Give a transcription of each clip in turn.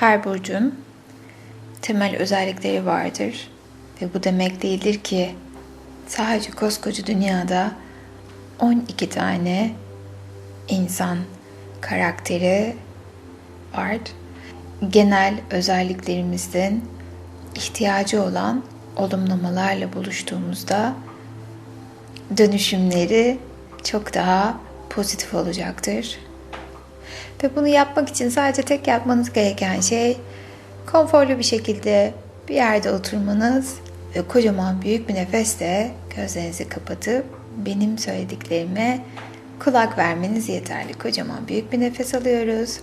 Her burcun temel özellikleri vardır. Ve bu demek değildir ki sadece koskoca dünyada 12 tane insan karakteri var. Genel özelliklerimizin ihtiyacı olan olumlamalarla buluştuğumuzda dönüşümleri çok daha pozitif olacaktır. Ve bunu yapmak için sadece tek yapmanız gereken şey konforlu bir şekilde bir yerde oturmanız ve kocaman büyük bir nefesle gözlerinizi kapatıp benim söylediklerime kulak vermeniz yeterli. Kocaman büyük bir nefes alıyoruz.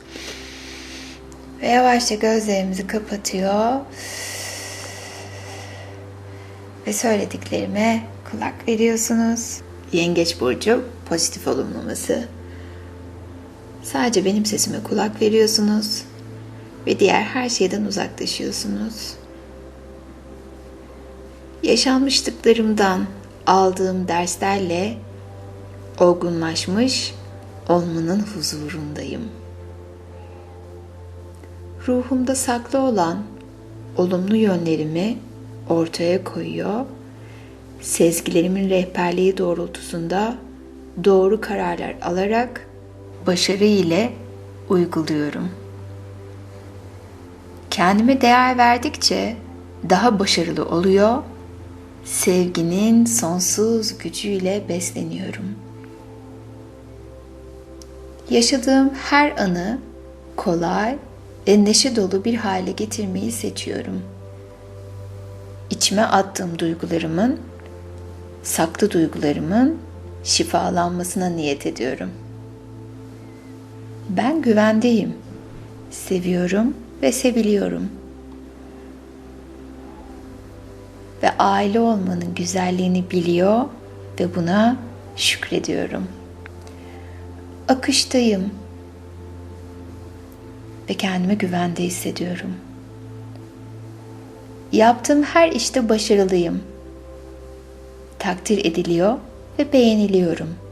Ve yavaşça gözlerimizi kapatıyor. Ve söylediklerime kulak veriyorsunuz. Yengeç burcu pozitif olumlaması. Sadece benim sesime kulak veriyorsunuz ve diğer her şeyden uzaklaşıyorsunuz. Yaşanmışlıklarımdan aldığım derslerle olgunlaşmış olmanın huzurundayım. Ruhumda saklı olan olumlu yönlerimi ortaya koyuyor. Sezgilerimin rehberliği doğrultusunda doğru kararlar alarak başarı ile uyguluyorum. Kendime değer verdikçe daha başarılı oluyor. Sevginin sonsuz gücüyle besleniyorum. Yaşadığım her anı kolay ve neşe dolu bir hale getirmeyi seçiyorum. İçime attığım duygularımın, saklı duygularımın şifalanmasına niyet ediyorum. Ben güvendeyim. Seviyorum ve seviliyorum. Ve aile olmanın güzelliğini biliyor ve buna şükrediyorum. Akıştayım ve kendimi güvende hissediyorum. Yaptığım her işte başarılıyım. Takdir ediliyor ve beğeniliyorum.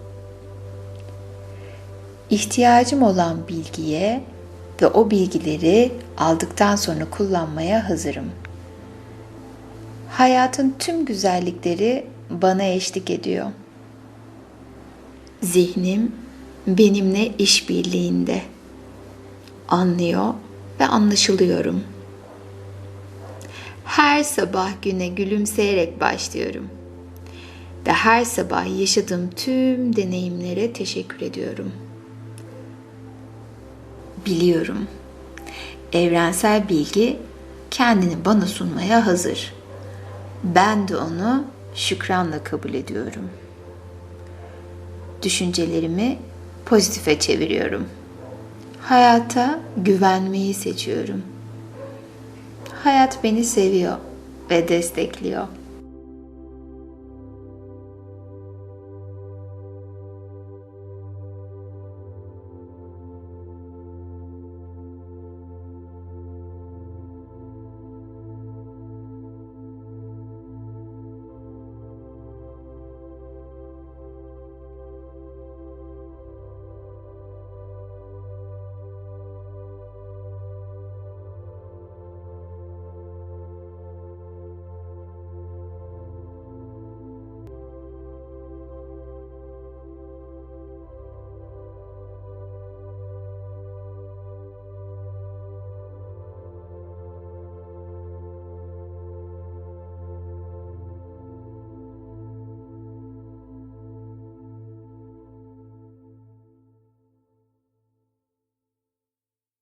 İhtiyacım olan bilgiye ve o bilgileri aldıktan sonra kullanmaya hazırım. Hayatın tüm güzellikleri bana eşlik ediyor. Zihnim benimle işbirliğinde. Anlıyor ve anlaşılıyorum. Her sabah güne gülümseyerek başlıyorum. Ve her sabah yaşadığım tüm deneyimlere teşekkür ediyorum. Biliyorum. Evrensel bilgi kendini bana sunmaya hazır. Ben de onu şükranla kabul ediyorum. Düşüncelerimi pozitife çeviriyorum. Hayata güvenmeyi seçiyorum. Hayat beni seviyor ve destekliyor.